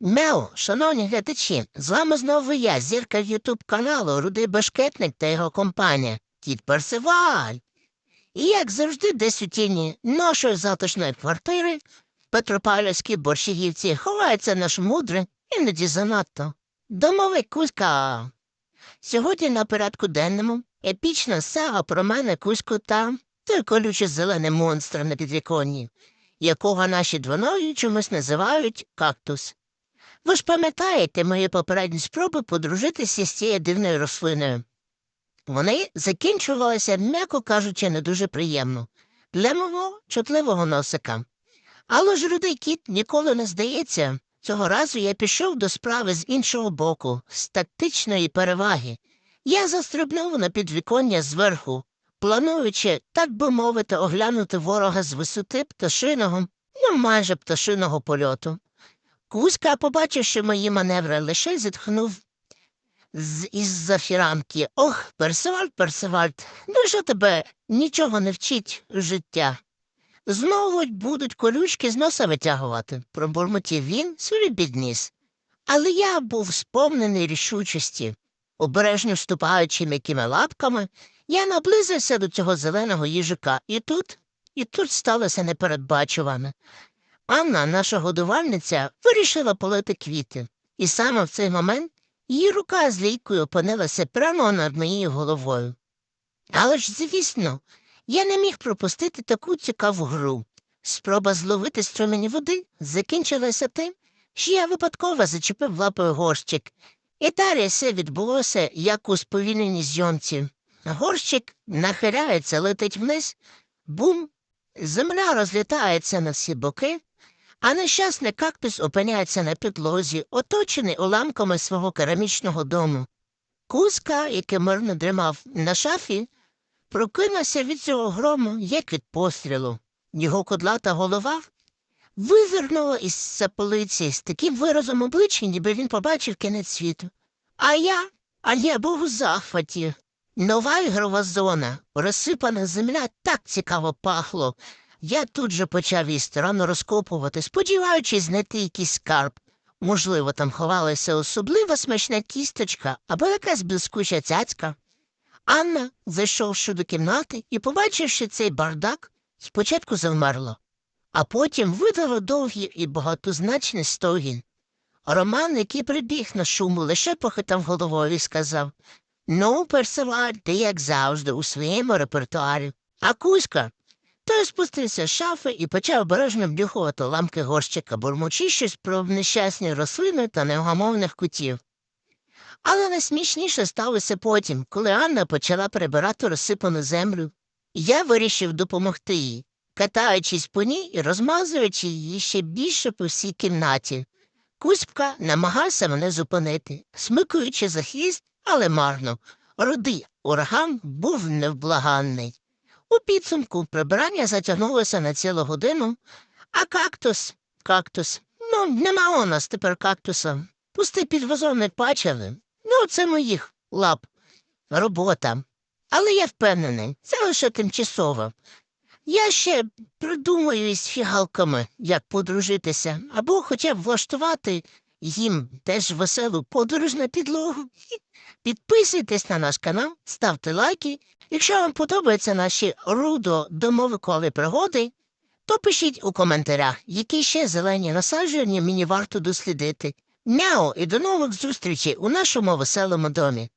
Мяу, шановні глядачі, з вами знову я, зірка Ютуб каналу Рудий Башкетник та його компанія Кіт Персиваль. І як завжди, десь у тіні нашої затишної квартири в борщагівці ховається наш мудрий, іноді занадто, домовий Кузька. Сьогодні на порядку денному епічна сага про мене Кузьку та той колюче зелений монстр на підвіконні, якого наші двоногі чомусь називають кактус. Ви ж пам'ятаєте мої попередні спроби подружитися з цією дивною рослиною. Вони закінчувалися, м'яко кажучи, не дуже приємно для мого чутливого носика. Але ж рудий кіт ніколи не здається. Цього разу я пішов до справи з іншого боку, з тактичної переваги. Я застрибнув на підвіконня зверху, плануючи, так би мовити, оглянути ворога з висоти пташиного, ну майже пташиного польоту. Кузька, побачивши мої маневри, лише зітхнув з із-за фіранки. Ох, Персивальд, Персивальд, що тебе нічого не вчить життя. Знову будуть колючки з носа витягувати, пробурмотів він собі підніс. Але я був сповнений рішучості. Обережно вступаючи м'якими лапками, я наблизився до цього зеленого їжика, і тут, і тут сталося непередбачуване. Анна, наша годувальниця, вирішила полити квіти, і саме в цей момент її рука з лійкою опинилася прямо над моєю головою. Але ж, звісно, я не міг пропустити таку цікаву гру. Спроба зловити струмені води закінчилася тим, що я випадково зачепив лапою горщик, і далі все відбулося, як у сповільненій зйомці. Горщик нахиляється, летить вниз, бум, земля розлітається на всі боки, а нещасний кактус опиняється на підлозі, оточений уламками свого керамічного дому. Кузка, який мирно дрімав на шафі, прокинувся від цього грому, як від пострілу. Його кодлата голова визирнула із саполиці з таким виразом обличчя, ніби він побачив кінець світу. А я, а я був у захваті. Нова ігрова зона, розсипана земля так цікаво пахло. Я тут же почав її старанно розкопувати, сподіваючись знайти якийсь скарб. Можливо, там ховалася особлива смачна кісточка або якась блискуча цяцька. Анна, зайшовши до кімнати і побачивши цей бардак, спочатку завмерла, а потім видала довгий і багатозначний стогін. Роман, який прибіг на шуму, лише похитав головою і сказав Ну, Персиваль, ти, як завжди, у своєму репертуарі. А Кузька той спустився з шафи і почав обережно вдюхувати ламки горщика, бурмочи щось про нещасні рослини та невгамовних кутів. Але найсмішніше сталося потім, коли Анна почала прибирати розсипану землю. Я вирішив допомогти їй, катаючись по ній і розмазуючи її ще більше по всій кімнаті. Кузька намагався мене зупинити, смикуючи за хвіст, але марно. Рудий ураган був невблаганний. У підсумку прибирання затягнулося на цілу годину, а кактус, кактус, ну, нема у нас тепер кактуса. Пустий під вазон не бачили. Ну, це моїх лап. Робота. Але я впевнений, це лише тимчасово. Я ще придумаю із фігалками, як подружитися, або хоча б влаштувати їм теж веселу подорож на підлогу. Підписуйтесь на наш канал, ставте лайки. Якщо вам подобаються наші рудо-домовикові пригоди, то пишіть у коментарях, які ще зелені насадження мені варто дослідити. Мяу і до нових зустрічей у нашому веселому домі.